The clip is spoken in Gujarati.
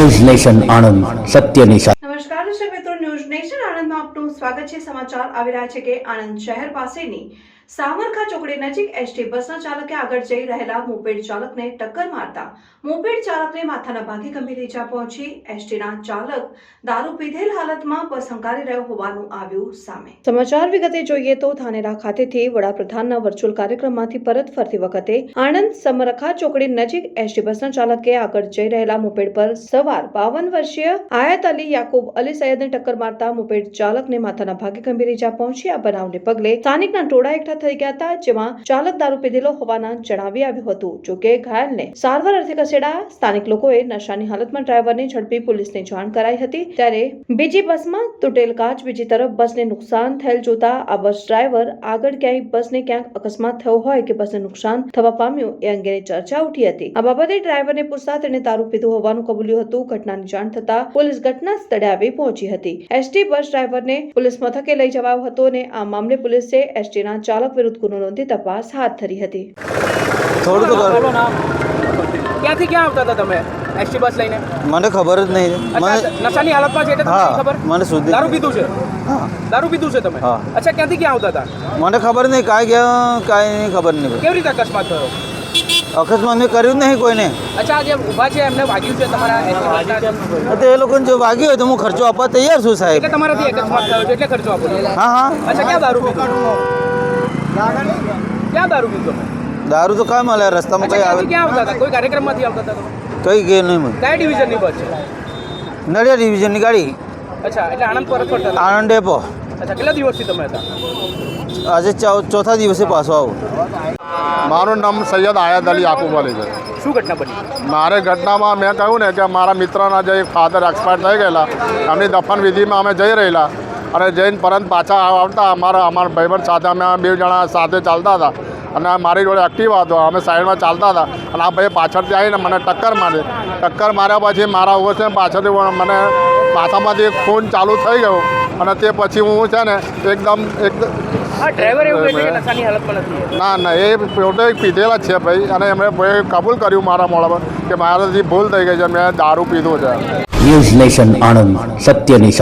ન્યૂઝ નેશન આણંદ સત્યની સાથે નમસ્કાર દર્શક મિત્રો, ન્યૂઝ નેશન આણંદમાં આપનું સ્વાગત છે. સમાચાર આવી રહ્યા છે કે આણંદ શહેર પાસેની સામરખા ચોકડી નજીક એસટી બસના ચાલકે આગળ જઈ રહેલા મોપેડ ચાલકને ટક્કર મારતા મોપેડ ચાલકને માથાના ભાગે ગંભીર ઈજા પહોંચી. એસટીના ચાલક દારૂ પીધેલ હાલતમાં બસ હંકારી રહ્યો હોવાનું આવ્યું સામે. સમાચાર વિગતે જોઈએ તો ધાનેરા ખાતેથી વડાપ્રધાનના વર્ચ્યુઅલ કાર્યક્રમમાંથી પરત ફરતી વખતે આણંદ સમરખા ચોકડી નજીક એસટી બસના ચાલકે આગળ જઈ રહેલા મોપેડ પર સવાર બાવન વર્ષીય આયત અલી યાકુબ અલી સૈયદને ટક્કર મારતા મોપેડ ચાલકને માથાના ભાગે ગંભીર ઈજા પહોંચી. આ બનાવને પગલે સ્થાનિકના ટોળા એકઠા થઈ ગયા હતા, જેમાં ચાલક દારૂ પીધેલો હોવાના જણાવી આવ્યું હતું. જોકે ઘાયલને સારવાર અર્થે ખસેડા સ્થાનિક લોકોએ નશાની હાલતમાં ડ્રાઈવરને ઝડપી પોલીસને જાણ કરાઈ હતી. ત્યારે બીજી બસમાં તૂટેલ કાચ, બીજી તરફ બસને નુકસાન થયેલ જોતા આ બસ ડ્રાઈવર આગળ ક્યાંય બસને ક્યાંક અકસ્માત થયો હોય કે બસને નુકસાન થવા પામ્યું એ અંગેની ચર્ચા ઉઠી હતી. આ બાબતે ડ્રાઈવરને પૂછતા તેણે દારૂ પીધું હોવાનું કબૂલ્યું હતું. ઘટનાની જાણ થતા પોલીસ ઘટના સ્થળે આવી પહોંચી હતી. એસટી બસ ડ્રાઈવરને પોલીસ મથકે લઈ જવાયો હતો અને આ મામલે પોલીસે એસટીના ચાલક વિરુદ્ધ ગુનો નોંધી તપાસ હાથ ધરી હતી. થોડું તો ક્યાંથી ક્યાં આવતા હતા તમે? એસટી બસ લઈને? મને ખબર જ નહીં. નશાની હાલતમાં છે એટલે તમને હા નહીં ખબર? મને સુધી દારૂ પીધું છે? દારૂ પીધું છે તમે? અચ્છા ક્યાંથી ક્યાં આવતા હતા? મને ખબર નહીં કાંઈ ગયા કાંઈ નહીં ખબર નહીં કેવી રીતે અકસ્માત થયો? અકસ્માત મેં કર્યું જ નહીં કોઈને. અચ્છા જે ઊભા છે એમને વાગ્યું છે તમારા તો એ લોકોને જો વાગ્યું હોય તો હું ખર્ચો આપવા તૈયાર છું સાહેબ. તમારાથી અકસ્માત થયો છે એટલે ખર્ચો આપો હા હા. અચ્છા ક્યાં દારૂ પીધું? ક્યાં દારૂ પીધો? દારૂ તો કાંઈ મળે રસ્તામાં કઈ આવે? ક્યાં આવતા હતા? કોઈ કાર્યક્રમમાંથી આવતા હતા? કઈ ગયું નહીં મને કયા ડિવિઝનની બસ છે? નડિયા ડિવિઝનની ગાડી. અચ્છા એટલે આણંદ પરત આણંદ ડેપો અચ્છા કેટલા દિવસથી તમે હતા? આજે ચોથા દિવસે પાછો આવું. મારું નામ સૈયદ આયાદ અલી યાકુબ અલી છે. શું ઘટના બની? મારે ઘટનામાં મેં કહ્યું ને કે મારા મિત્રના જે ફાધર એક્સપાયર થઈ ગયેલા એમની દફન વિધિમાં અમે જઈ રહેલા. અને જઈને પરત પાછા આવતા અમારા અમારા ભાઈબંધ સાથે અમે બે જણા સાથે ચાલતા હતા. અને મારી જોડે એક્ટિવા હતો. અમે સાઈડમાં ચાલતા હતા. અને આ ભાઈ પાછળથી આવીને મને ટક્કર મારી. ટક્કર માર્યા પછી મારા ઓછ છે પાછળથી મને માથામાંથી ખૂન ચાલુ થઈ ગયું. અને તે પછી હું છે ને એકદમ એક ના ના એ પોતે પીધેલા જ છે ભાઈ. અને એમણે ભાઈ કબૂલ કર્યું મારા મોડા પર કે મારાથી ભૂલ થઈ ગઈ છે. મેં દારૂ પીધું છે. ન્યૂઝ નેશન આણંદ સત્યની